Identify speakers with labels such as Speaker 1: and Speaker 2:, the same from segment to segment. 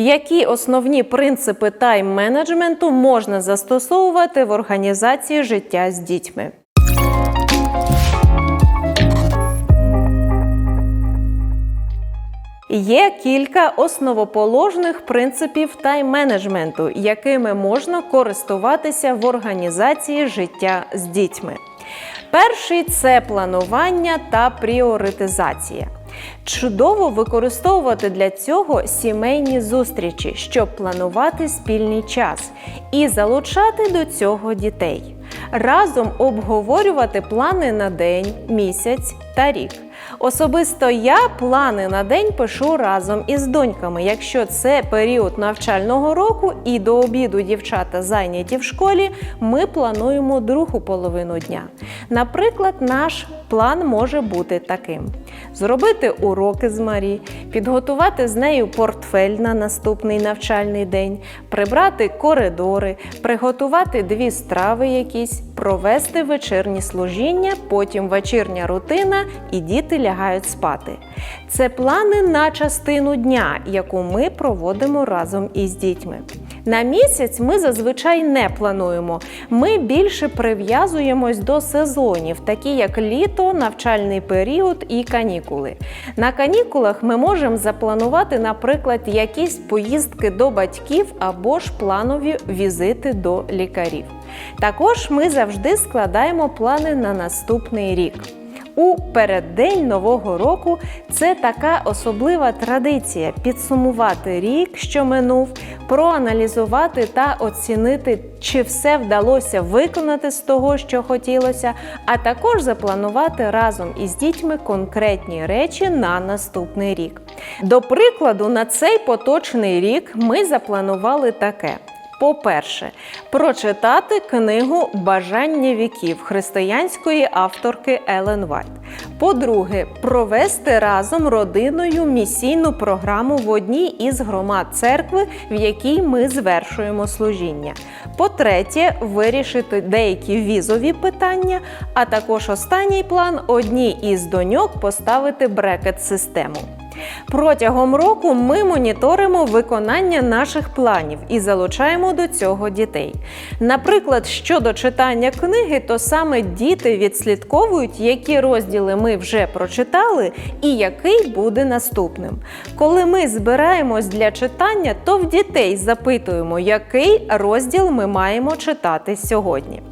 Speaker 1: Які основні принципи тайм-менеджменту можна застосовувати в організації життя з дітьми? Є кілька основоположних принципів тайм-менеджменту, якими можна користуватися в організації життя з дітьми. Перший це планування та пріоритизація. Чудово використовувати для цього сімейні зустрічі, щоб планувати спільний час і залучати до цього дітей. Разом обговорювати плани на день, місяць та рік. Особисто я плани на день пишу разом із доньками, якщо це період навчального року і до обіду дівчата зайняті в школі, ми плануємо другу половину дня. Наприклад, наш план може бути таким: зробити уроки з Марі, підготувати з нею портфель на наступний навчальний день, прибрати коридори, приготувати дві страви якісь, провести вечірні служіння, потім вечірня рутина і діти лягають спати. Це плани на частину дня, яку ми проводимо разом із дітьми. На місяць ми зазвичай не плануємо. Ми більше прив'язуємось до сезонів, такі як літо, навчальний період і канікули. На канікулах ми можемо запланувати, наприклад, якісь поїздки до батьків або ж планові візити до лікарів. Також ми завжди складаємо плани на наступний рік. У переддень нового року це така особлива традиція підсумувати рік, що минув, проаналізувати та оцінити, чи все вдалося виконати з того, що хотілося, а також запланувати разом із дітьми конкретні речі на наступний рік. До прикладу, на цей поточний рік ми запланували таке. По-перше, прочитати книгу Бажання віків християнської авторки Елен Вайт. По-друге, провести разом родиною місійну програму в одній із громад церкви, в якій ми звершуємо служіння. По-третє, вирішити деякі візові питання, а також останній план одній із доньок поставити брекет-систему. Протягом року ми моніторимо виконання наших планів і залучаємо до цього дітей. Наприклад, щодо читання книги, то саме діти відслідковують, які розділи ми вже прочитали і який буде наступним. Коли ми збираємось для читання, то в дітей запитуємо, який розділ ми маємо читати сьогодні.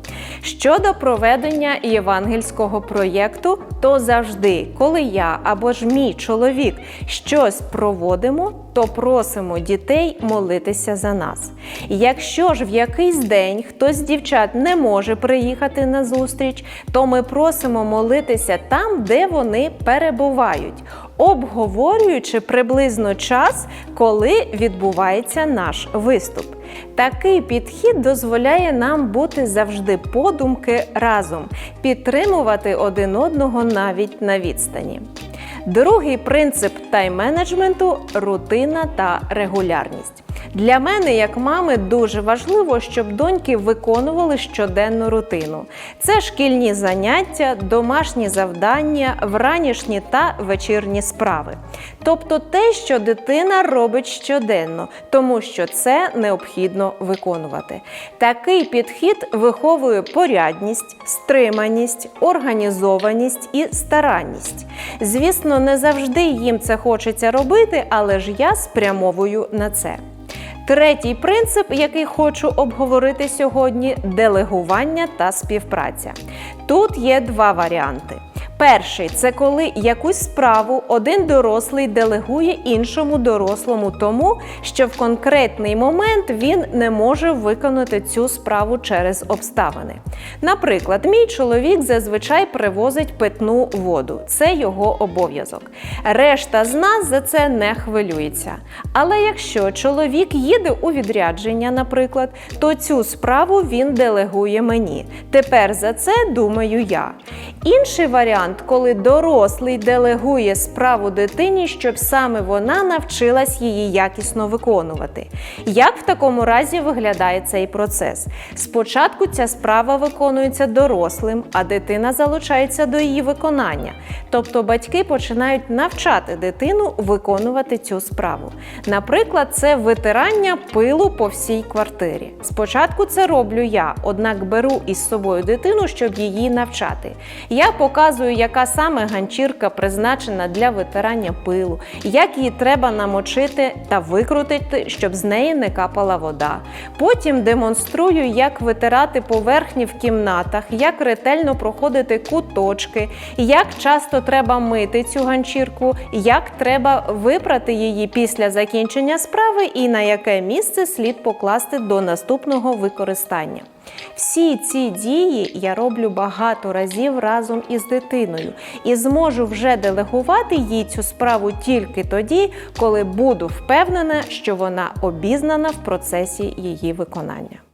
Speaker 1: Щодо проведення євангельського проєкту, то завжди, коли я або ж мій чоловік щось проводимо, то просимо дітей молитися за нас. Якщо ж в якийсь день хтось з дівчат не може приїхати на зустріч, то ми просимо молитися там, де вони перебувають, обговорюючи приблизно час, коли відбувається наш виступ. Такий підхід дозволяє нам бути завжди подумки разом, підтримувати один одного навіть на відстані. Другий принцип тайм-менеджменту рутина та регулярність. Для мене, як мами, дуже важливо, щоб доньки виконували щоденну рутину. Це шкільні заняття, домашні завдання, вранішні та вечірні справи. Тобто те, що дитина робить щоденно, тому що це необхідно виконувати. Такий підхід виховує порядність, стриманість, організованість і старанність. Звісно, не завжди їм це хочеться робити, але ж я спрямовую на це. Третій принцип, який хочу обговорити сьогодні делегування та співпраця. Тут є два варіанти. Перший це коли якусь справу один дорослий делегує іншому дорослому тому, що в конкретний момент він не може виконати цю справу через обставини. Наприклад, мій чоловік зазвичай привозить питну воду, це його обов'язок. Решта з нас за це не хвилюється. Але якщо чоловік їде у відрядження, наприклад, то цю справу він делегує мені. Тепер за це думаю я. Інший варіант, коли дорослий делегує справу дитині, щоб саме вона навчилась її якісно виконувати. Як в такому разі виглядає цей процес? Спочатку ця справа виконується дорослим, а дитина залучається до її виконання. Тобто батьки починають навчати дитину виконувати цю справу. Наприклад, це витирання пилу по всій квартирі. Спочатку це роблю я, однак беру із собою дитину, щоб її навчати. Я показую, яка саме ганчірка призначена для витирання пилу, як її треба намочити та викрутити, щоб з неї не капала вода. Потім демонструю, як витирати поверхні в кімнатах, як ретельно проходити куточки, як часто треба мити цю ганчірку, як треба випрати її після закінчення справи і на яке місце слід покласти до наступного використання. Всі ці дії я роблю багато разів разом із дитиною і зможу вже делегувати їй цю справу тільки тоді, коли буду впевнена, що вона обізнана в процесі її виконання.